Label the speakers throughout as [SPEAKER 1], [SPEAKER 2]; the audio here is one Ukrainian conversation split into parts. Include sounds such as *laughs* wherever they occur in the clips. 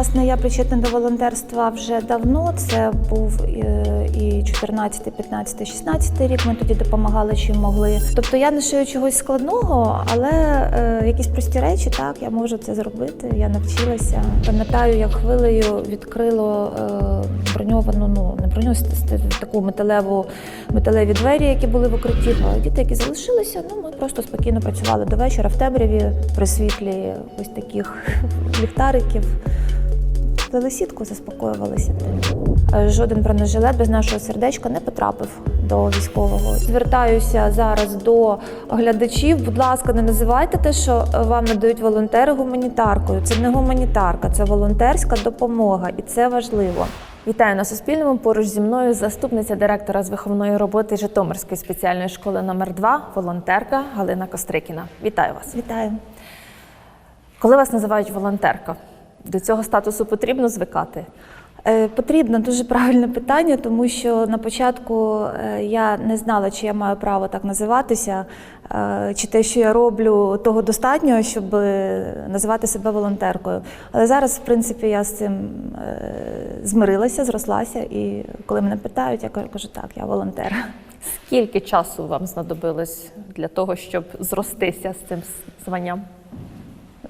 [SPEAKER 1] Власне, я причетна до волонтерства вже давно. Це був е, і 14, 15, 16 рік. Ми тоді допомагали чим могли. Тобто я не шию чогось складного, але е, якісь прості речі, так я можу це зробити. Я навчилася. Пам'ятаю, як хвилею відкрило е, броньовану, ну не броню, таку металеву металеві двері, які були в укритті. Діти, які залишилися, ну ми просто спокійно працювали до вечора в темряві при світлі ось таких *laughs* ліхтариків. Плели сітку, заспокоювалися. Е, Жоден бронежилет без нашого сердечка не потрапив до військового. Звертаюся зараз до глядачів. Будь ласка, не називайте те, що вам надають волонтери гуманітаркою. Це не гуманітарка, це волонтерська допомога, і це важливо.
[SPEAKER 2] Вітаю на Суспільному. Поруч зі мною заступниця директора з виховної роботи Житомирської спеціальної школи номер 2 волонтерка Галина Кострикіна. Вітаю вас.
[SPEAKER 1] Вітаю.
[SPEAKER 2] Коли вас називають волонтерка, до цього статусу потрібно звикати?
[SPEAKER 1] Е, Потрібно дуже правильне питання, тому що на початку е, я не знала, чи я маю право так називатися, е, чи те, що я роблю, того достатньо, щоб називати себе волонтеркою. Але зараз, в принципі, я з цим змирилася, зрослася, і коли мене питають, я кажу, так, я волонтер.
[SPEAKER 2] Скільки часу вам знадобилось для того, щоб зростися з цим званням?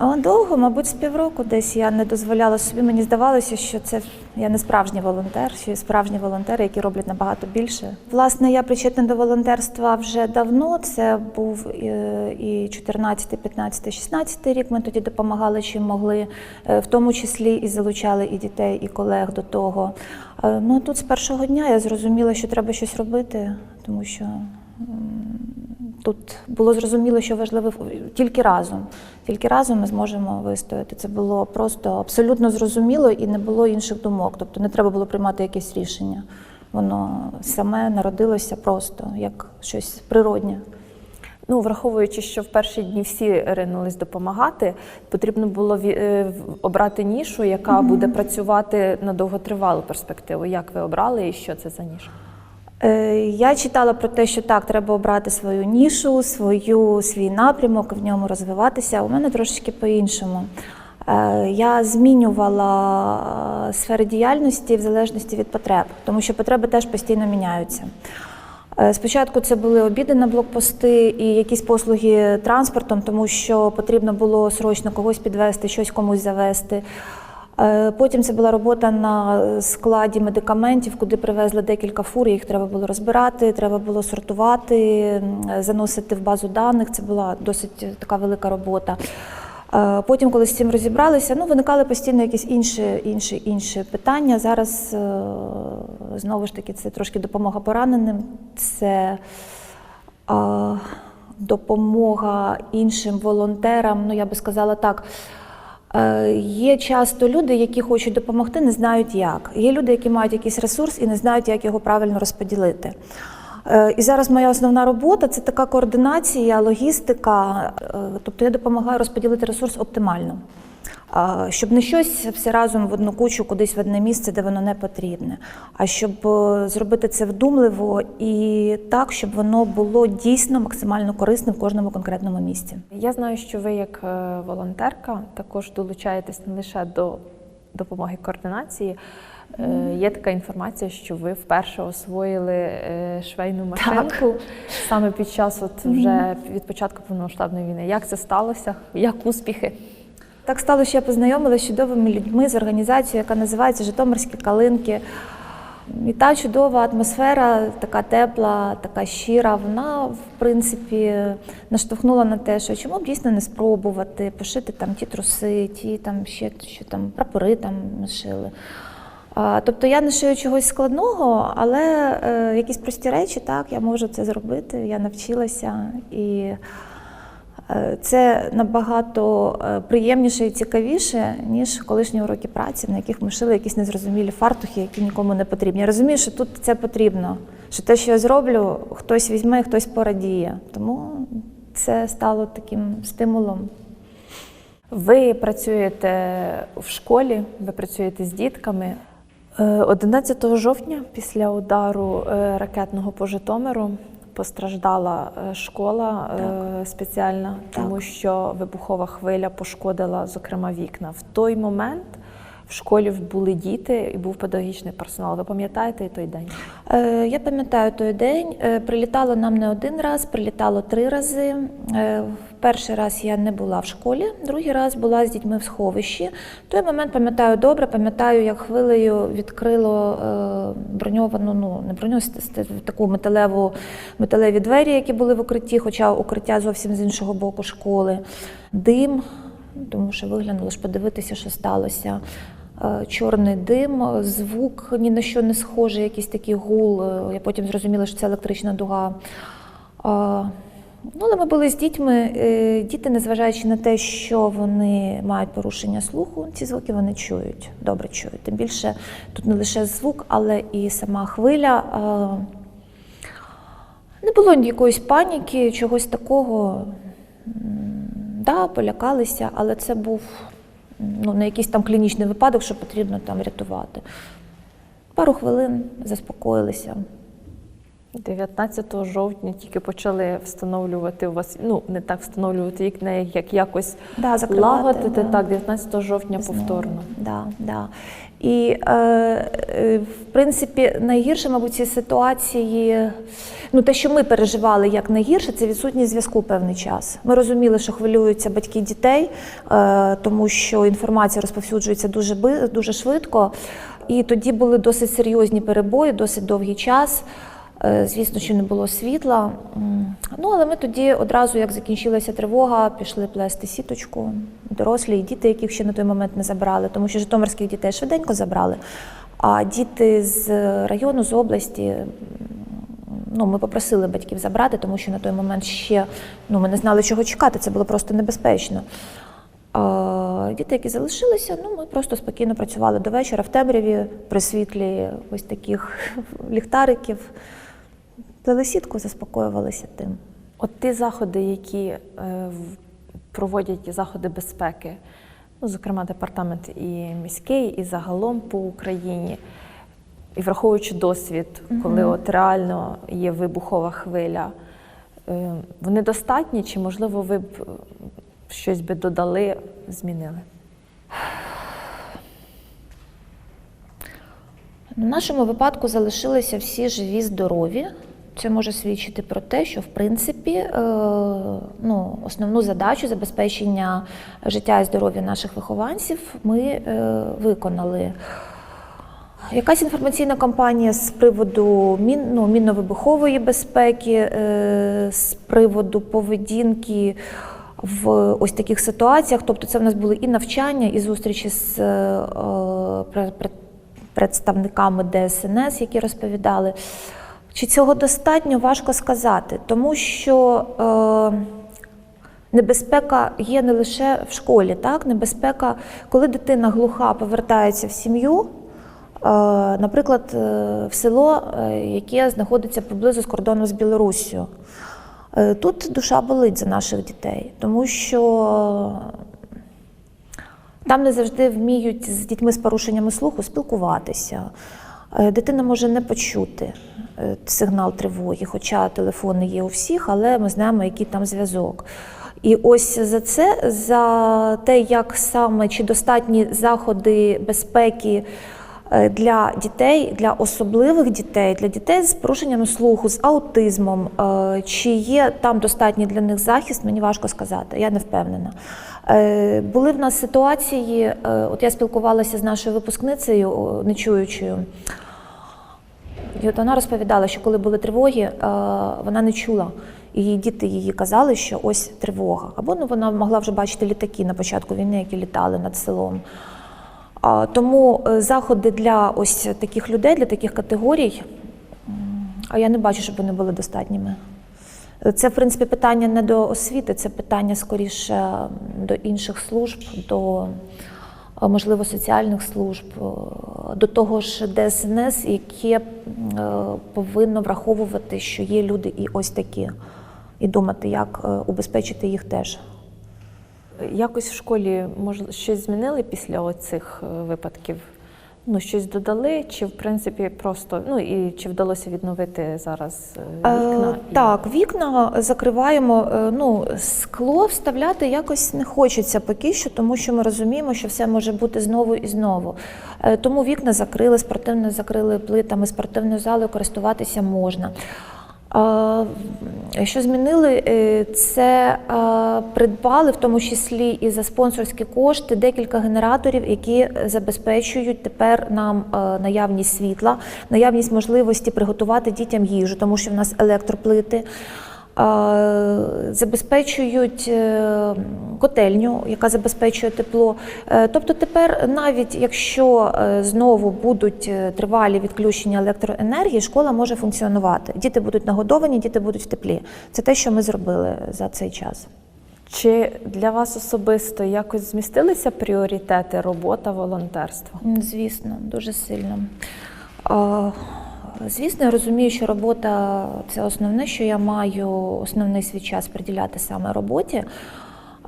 [SPEAKER 1] Довго, мабуть, з півроку десь я не дозволяла собі. Мені здавалося, що це я не справжній волонтер, що є справжні волонтери, які роблять набагато більше. Власне, я причетна до волонтерства вже давно. Це був е, і 14, 15, 16 рік. Ми тоді допомагали чим могли, е, в тому числі і залучали і дітей, і колег до того. Е, Ну тут з першого дня я зрозуміла, що треба щось робити, тому що. Тут було зрозуміло, що важливо тільки разом. Тільки разом ми зможемо вистояти. Це було просто абсолютно зрозуміло і не було інших думок. Тобто не треба було приймати якесь рішення. Воно саме народилося просто як щось природнє.
[SPEAKER 2] Ну, враховуючи, що в перші дні всі ринулись допомагати, потрібно було е, обрати нішу, яка буде працювати на довготривалу перспективу. Як ви обрали і що це за ніша?
[SPEAKER 1] Е, Я читала про те, що так, треба обрати свою нішу, свою, свій напрямок, в ньому розвиватися. У мене трошечки по-іншому. Е, Я змінювала е, сфери діяльності в залежності від потреб, тому що потреби теж постійно міняються. Спочатку це були обіди на блокпости і якісь послуги транспортом, тому що потрібно було срочно когось підвести, щось комусь завести. Е, Потім це була робота на складі медикаментів, куди привезли декілька фур, їх треба було розбирати, треба було сортувати, заносити в базу даних. Це була досить така велика робота. Е, Потім, коли з цим розібралися, ну виникали постійно якісь інші, інші, інші питання. Зараз е, знову ж таки це трошки допомога пораненим, це допомога іншим волонтерам. Ну я би сказала так. Е, Є часто люди, які хочуть допомогти, не знають як. Є люди, які мають якийсь ресурс і не знають, як його правильно розподілити. Е, І зараз моя основна робота це така координація, логістика. Е, Тобто я допомагаю розподілити ресурс оптимально, щоб не щось все разом в одну кучу, кудись в одне місце, де воно не потрібне, а щоб е, зробити це вдумливо і так, щоб воно було дійсно максимально корисним в кожному конкретному місці.
[SPEAKER 2] Я знаю, що ви як е, волонтерка також долучаєтесь не лише до допомоги координації. Е, Є така інформація, що ви вперше освоїли швейну машинку саме під час от вже від початку повномасштабної війни. Як це сталося? Як успіхи?
[SPEAKER 1] Так стало, що я познайомилася з чудовими людьми з організацією, яка називається Житомирські калинки. І та чудова атмосфера, така тепла, така щира, вона, в принципі, наштовхнула на те, що чому б дійсно не спробувати пошити там ті труси, ті там ще що там прапори там шили. А, Тобто я не шию чогось складного, але е, якісь прості речі, так, я можу це зробити, я навчилася. І Це набагато е, приємніше і цікавіше, ніж колишні уроки праці, на яких ми шили якісь незрозумілі фартухи, які нікому не потрібні. Я розумію, що тут це потрібно, що те, що я зроблю, хтось візьме, хтось порадіє. Тому це стало таким стимулом.
[SPEAKER 2] Ви працюєте в школі, ви працюєте з дітками. Е, 11 жовтня, після удару е, ракетного по Житомиру, постраждала е, школа так. спеціальна, тому що вибухова хвиля пошкодила, зокрема, вікна. В той момент в школі були діти і був педагогічний персонал. Ви пам'ятаєте той день?
[SPEAKER 1] Е, Я пам'ятаю той день. Е, Прилітало нам не один раз, прилітало три рази. Е, Перший раз я не була в школі, другий раз була з дітьми в сховищі. Той момент пам'ятаю добре, пам'ятаю, як хвилею відкрило е, броньовану, ну не броню, таку металеву, металеві двері, які були в укритті, хоча укриття зовсім з іншого боку школи. Дим, тому що виглянуло ж подивитися, що сталося. Е, Чорний дим, е, звук ні на що не схожий, якийсь такий гул. Е, Я потім зрозуміла, що це електрична дуга. Ну, але ми були з дітьми. Діти, незважаючи на те, що вони мають порушення слуху, ці звуки вони чують, добре чують. Тим більше тут не лише звук, але і сама хвиля. Не було якоїсь паніки, чогось такого. Да, полякалися, але це був ну, на якийсь там клінічний випадок, що потрібно там рятувати. Пару хвилин заспокоїлися.
[SPEAKER 2] 19 жовтня тільки почали встановлювати у вас, ну не так встановлювати, як не як якось
[SPEAKER 1] Да, закривати,
[SPEAKER 2] лагодити.
[SPEAKER 1] да.
[SPEAKER 2] Так, 19 жовтня
[SPEAKER 1] Знову.
[SPEAKER 2] повторно.
[SPEAKER 1] Да, да. І, е, е, в принципі, найгірше, мабуть, ці ситуації, ну те, що ми переживали як найгірше, це відсутність зв'язку певний час. Ми розуміли, що хвилюються батьки дітей, е, тому що інформація розповсюджується дуже, дуже швидко. І тоді були досить серйозні перебої, досить довгий час. Е, Звісно, що не було світла. Ну, але ми тоді одразу, як закінчилася тривога, пішли плести сіточку. Дорослі і діти, яких ще на той момент не забрали, тому що житомирських дітей швиденько забрали. А діти з району, з області, ну, ми попросили батьків забрати, тому що на той момент ще ну, ми не знали, чого чекати, це було просто небезпечно. А діти, які залишилися, ну ми просто спокійно працювали до вечора в темряві при світлі ось таких *laughs* ліхтариків. Плели сітку, заспокоювалися тим.
[SPEAKER 2] От ті заходи, які е, проводять заходи безпеки, ну, зокрема, департамент і міський, і загалом по Україні, і враховуючи досвід, коли от реально є вибухова хвиля, е, вони достатні, чи можливо ви б е, щось би додали, змінили?
[SPEAKER 1] В нашому випадку залишилися всі живі, здорові. Це може свідчити про те, що в принципі е, ну, основну задачу забезпечення життя і здоров'я наших вихованців ми е, виконали. Якась інформаційна кампанія з приводу мін, ну, мінно-вибухової безпеки, е, з приводу поведінки в ось таких ситуаціях. Тобто, це в нас були і навчання, і зустрічі з пре- пре- представниками ДСНС, які розповідали. Чи цього достатньо, важко сказати, тому що е, небезпека є не лише в школі, так? Небезпека, коли дитина глуха повертається в сім'ю, е, наприклад, е, в село, е, яке знаходиться поблизу з кордону з Білоруссю. Е, Тут душа болить за наших дітей, тому що там не завжди вміють з дітьми з порушеннями слуху спілкуватися. Е, Дитина може не почути е, сигнал тривоги, хоча телефони є у всіх, але ми знаємо, який там зв'язок. І ось за це, за те, як саме чи достатні заходи безпеки е, для дітей, для особливих дітей, для дітей з порушеннями слуху, з аутизмом, е, чи є там достатній для них захист, мені важко сказати, я не впевнена. Е, Були в нас ситуації, е, от я спілкувалася з нашою випускницею нечуючою. І от вона розповідала, що коли були тривоги, е, вона не чула. І її діти їй казали, що ось тривога. Або ну, вона могла вже бачити літаки на початку війни, які літали над селом. Тому е, заходи для ось таких людей, для таких категорій, а я не бачу, щоб вони були достатніми. Це, в принципі, питання не до освіти, це питання скоріше до інших служб, до можливо соціальних служб, е, до того ж ДСНС, яке е, повинно враховувати, що є люди і ось такі, і думати, як е, убезпечити їх теж.
[SPEAKER 2] Якось в школі може щось змінили після оцих е, випадків ну, щось додали, чи в принципі просто ну і чи вдалося відновити зараз вікна?
[SPEAKER 1] Е,
[SPEAKER 2] вікна?
[SPEAKER 1] Так, вікна закриваємо. е, Ну, скло вставляти якось не хочеться поки що, тому що ми розуміємо, що все може бути знову і знову. Е, Тому вікна закрили, спортивно закрили плитами, спортивною залою користуватися можна. Що змінили, е, це придбали в тому числі і за спонсорські кошти декілька генераторів, які забезпечують тепер нам наявність світла, наявність можливості приготувати дітям їжу, тому що в нас електроплити. Забезпечують е, котельню, яка забезпечує тепло. Е, Тобто тепер, навіть якщо е, знову будуть тривалі відключення електроенергії, школа може функціонувати. Діти будуть нагодовані, діти будуть в теплі. Це те, що ми зробили за цей час.
[SPEAKER 2] Чи для вас особисто якось змістилися пріоритети робота, волонтерство?
[SPEAKER 1] Звісно, дуже сильно. Звісно, я розумію, що робота це основне, що я маю основний свій час приділяти саме роботі.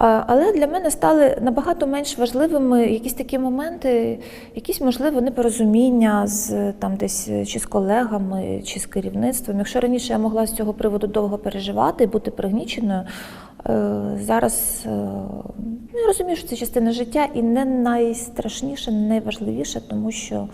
[SPEAKER 1] Але для мене стали набагато менш важливими якісь такі моменти, якісь можливо непорозуміння з там десь чи з колегами, чи з керівництвом. Якщо раніше я могла з цього приводу довго переживати і бути пригніченою, е, зараз е, ну, я розумію, що це частина життя і не найстрашніше, не найважливіше, тому що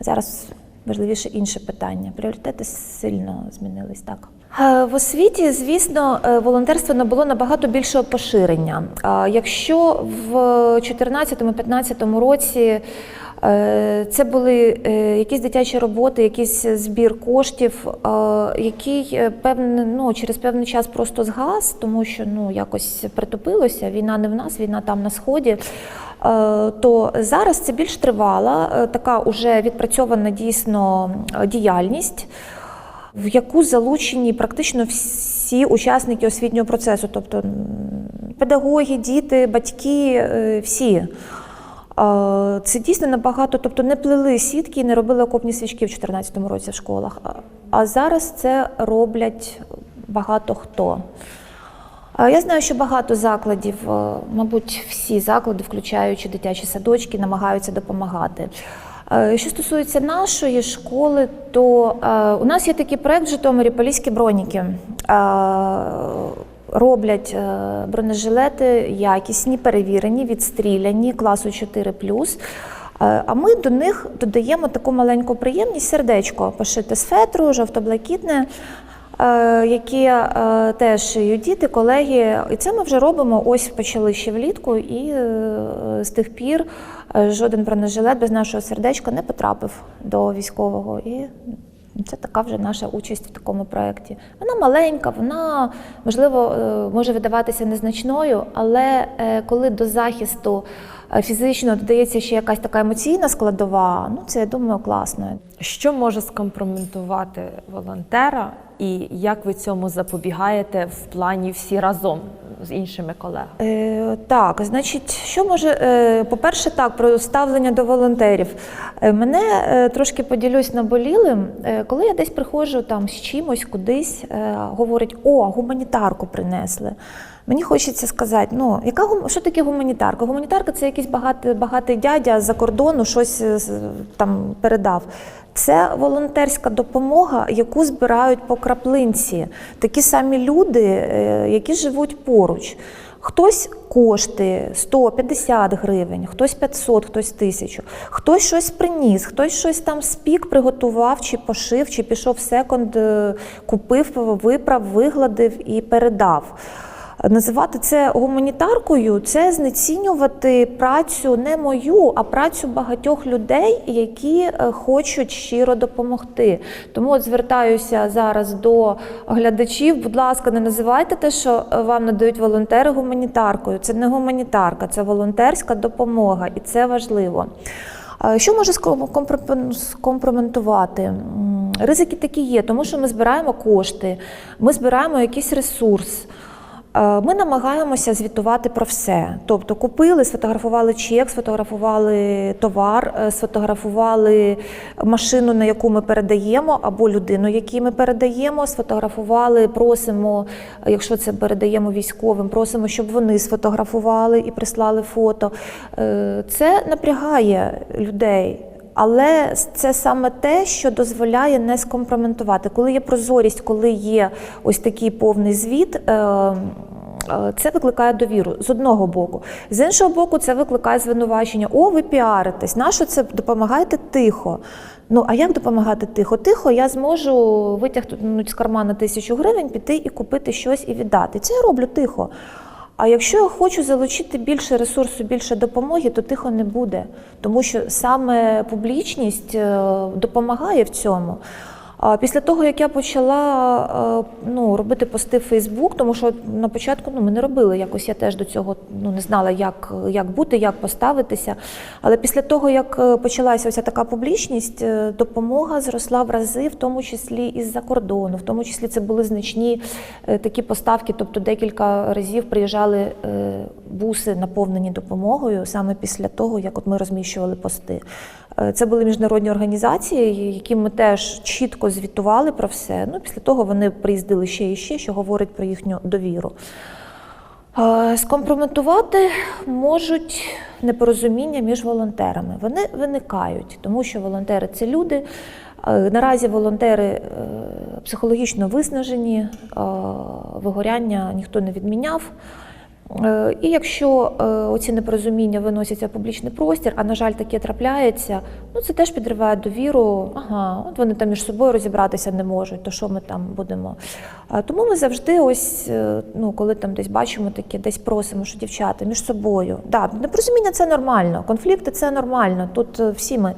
[SPEAKER 1] зараз важливіше інше питання. Пріоритети сильно змінились так. Е, В освіті, звісно, е, волонтерство набуло набагато більшого поширення. А Якщо в 2014-2015 році е, це були е, якісь дитячі роботи, якийсь збір коштів, е, який е, певне, ну, через певний час просто згас, тому що ну, якось притопилося, війна не в нас, війна там на сході. Е, То зараз це більш тривала, е, така уже відпрацьована дійсно е, діяльність в яку залучені практично всі учасники освітнього процесу, тобто педагоги, діти, батьки, всі. Це дійсно набагато, тобто не плели сітки і не робили окопні свічки в 2014 році в школах. А зараз це роблять багато хто. Я знаю, що багато закладів, е, мабуть, всі заклади, включаючи дитячі садочки, намагаються допомагати. Е, Що стосується нашої школи, то е, у нас є такий проект в Житомирі Поліські броніки. Роблять бронежилети якісні, перевірені, відстріляні класу 4 Е, А ми до них додаємо таку маленьку приємність сердечко пошите з фетру, жовто-блакитне, е, яке е, теж шиють діти, колеги. І це ми вже робимо. Ось почали ще влітку, і е, з тих пір жоден бронежилет без нашого сердечка не потрапив до військового. І це така вже наша участь в такому проєкті. Вона маленька, вона можливо може видаватися незначною, але коли до захисту фізично додається ще якась така емоційна складова, ну це я думаю класно.
[SPEAKER 2] Що може скомпрометувати волонтера, і як ви цьому запобігаєте в плані всі разом з іншими колегами?
[SPEAKER 1] Е, так, значить, що може, е, по-перше, так, про ставлення до волонтерів. Е, мене е, трошки поділюсь наболілим. Е, коли я десь приходжу там з чимось, кудись, е, говорять, о, гуманітарку принесли. Мені хочеться сказати, ну яка що таке гуманітарка? Гуманітарка це якийсь багатий, багатий дядя з-за кордону щось е, там передав. Це волонтерська допомога, яку збирають по краплинці. Такі самі люди, е, які живуть поруч. Хтось кошти 150 гривень, хтось 500, хтось 1000, хтось щось приніс, хтось щось там спік, приготував, чи пошив, чи пішов секонд, е, купив, виправ, вигладив і передав. Називати це гуманітаркою це знецінювати працю не мою, а працю багатьох людей, які е, хочуть щиро допомогти. Тому от звертаюся зараз до глядачів. Будь ласка, не називайте те, що е, вам надають волонтери гуманітаркою. Це не гуманітарка, це волонтерська допомога, і це важливо. Що може ском- скомпроментувати? Ризики такі є, тому що ми збираємо кошти, ми збираємо якийсь ресурс. Е, Ми намагаємося звітувати про все. Тобто купили, сфотографували чек, сфотографували товар, е, сфотографували машину, на яку ми передаємо, або людину, якій ми передаємо, сфотографували, просимо, якщо це передаємо військовим, просимо, щоб вони сфотографували і прислали фото. Е, Це напрягає людей. Але це саме те, що дозволяє не скомпрометувати. Коли є прозорість, коли є ось такий повний звіт. е, е, Це викликає довіру з одного боку. З іншого боку, це викликає звинувачення. О, ви піаритесь, нащо це допомагайте тихо. Ну а як допомагати тихо? Тихо я зможу витягнути з кармана тисячу гривень, піти і купити щось і віддати. Це я роблю тихо. А якщо я хочу залучити більше ресурсу, більше допомоги, то тихо не буде, тому що саме публічність е, допомагає в цьому. Після того, як я почала е, ну, робити пости в Фейсбук, тому що на початку ну, ми не робили якось, я теж до цього ну, не знала, як, як бути, як поставитися. Але після того, як е, почалася ось така публічність, е, допомога зросла в рази, в тому числі із-за кордону, в тому числі це були значні такі поставки, тобто декілька разів приїжджали буси, наповнені допомогою саме після того, як от ми розміщували пости. Е, Це були міжнародні організації, які ми теж чітко звітували про все. Ну, після того вони приїздили ще і ще, що говорить про їхню довіру. Е, Скомпрометувати можуть непорозуміння між волонтерами. Вони виникають, тому що волонтери це люди. Е, Наразі волонтери психологічно виснажені, вигоряння ніхто не відміняв. Е, І якщо е, оці непорозуміння виносяться в публічний простір, а на жаль, таке трапляється, ну це теж підриває довіру. Ага, от вони там між собою розібратися не можуть, то що ми там будемо. Тому ми завжди, ось е, ну коли там десь бачимо таке, десь просимо, що дівчата між собою. Да, непорозуміння це нормально, конфлікти це нормально. Тут е, всі ми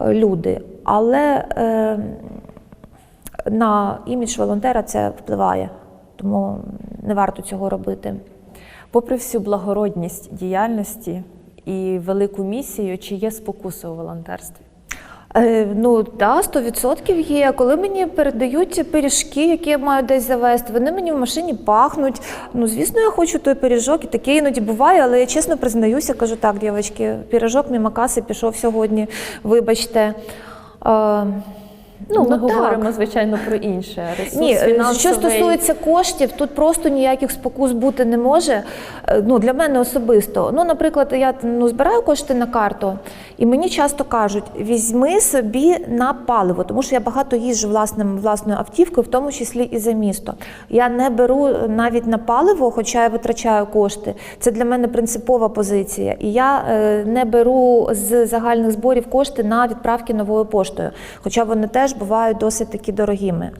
[SPEAKER 1] е, люди, але е, на імідж волонтера це впливає, тому не варто цього робити.
[SPEAKER 2] Попри всю благородність діяльності і велику місію, чи є спокуси у волонтерстві?
[SPEAKER 1] Е, ну да, 100% є. Коли мені передають пиріжки, які я маю десь завести, вони мені в машині пахнуть. Ну, звісно, я хочу той пиріжок, і таке іноді буває, але я чесно признаюся, кажу, так, дівчатки, пиріжок мимо каси пішов сьогодні, вибачте. Е,
[SPEAKER 2] Ну, ми
[SPEAKER 1] так.
[SPEAKER 2] говоримо, звичайно, про інше. Ресурс
[SPEAKER 1] Ні, е,
[SPEAKER 2] фінансовий.
[SPEAKER 1] що стосується коштів, тут просто ніяких спокус бути не може. Е, Ну, для мене особисто. Ну, наприклад, я ну, збираю кошти на карту, і мені часто кажуть: візьми собі на паливо, тому що я багато їжджу власним власною автівкою, в тому числі і за місто. Я не беру навіть на паливо, хоча я витрачаю кошти. Це для мене принципова позиція. І я е, не беру з загальних зборів кошти на відправки новою поштою, хоча вони теж бувають досить таки дорогими.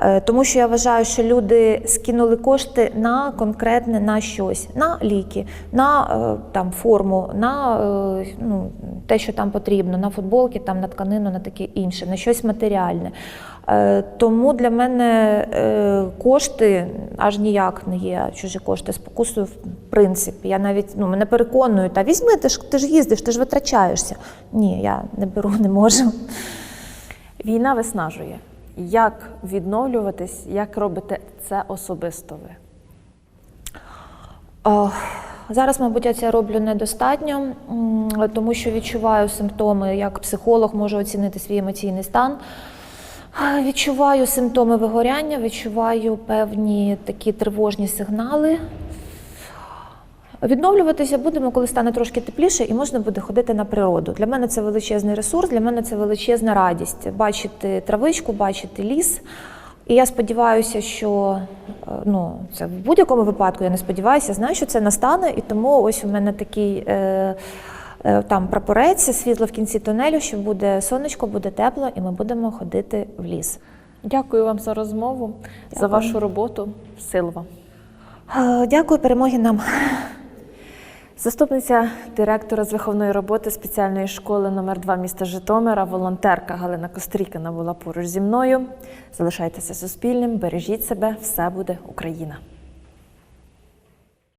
[SPEAKER 1] Е, Тому що я вважаю, що люди скинули кошти на конкретне на щось, на ліки, на е, там форму, на е, ну, те, що там потрібно, на футболки, там на тканину, на таке інше, на щось матеріальне. Тому для мене кошти аж ніяк не є чужі кошти спокусою, в принципі. Я навіть ну, мене переконують, та візьми, ти ж ти ж їздиш, ти ж витрачаєшся. Ні, я не беру, не можу.
[SPEAKER 2] Війна виснажує. Як відновлюватись, як робите це особисто ви?
[SPEAKER 1] О, Зараз, мабуть, я це роблю недостатньо, тому що відчуваю симптоми, як психолог можу оцінити свій емоційний стан. Відчуваю симптоми вигоряння, відчуваю певні такі тривожні сигнали. Відновлюватися будемо, коли стане трошки тепліше, і можна буде ходити на природу. Для мене це величезний ресурс, для мене це величезна радість бачити травичку, бачити ліс. І я сподіваюся, що е, ну, це в будь-якому випадку я не сподіваюся, знаю, що це настане, і тому ось у мене такий е, е, там прапорець, світло в кінці тунелю, що буде сонечко, буде тепло, і ми будемо ходити в ліс.
[SPEAKER 2] Дякую вам за розмову, за вашу роботу. Сил вам.
[SPEAKER 1] Е, Дякую, перемоги нам.
[SPEAKER 2] Заступниця директора з виховної роботи спеціальної школи номер 2 міста Житомира, волонтерка Галина Кострікина була поруч зі мною. Залишайтеся суспільним, бережіть себе, все буде Україна.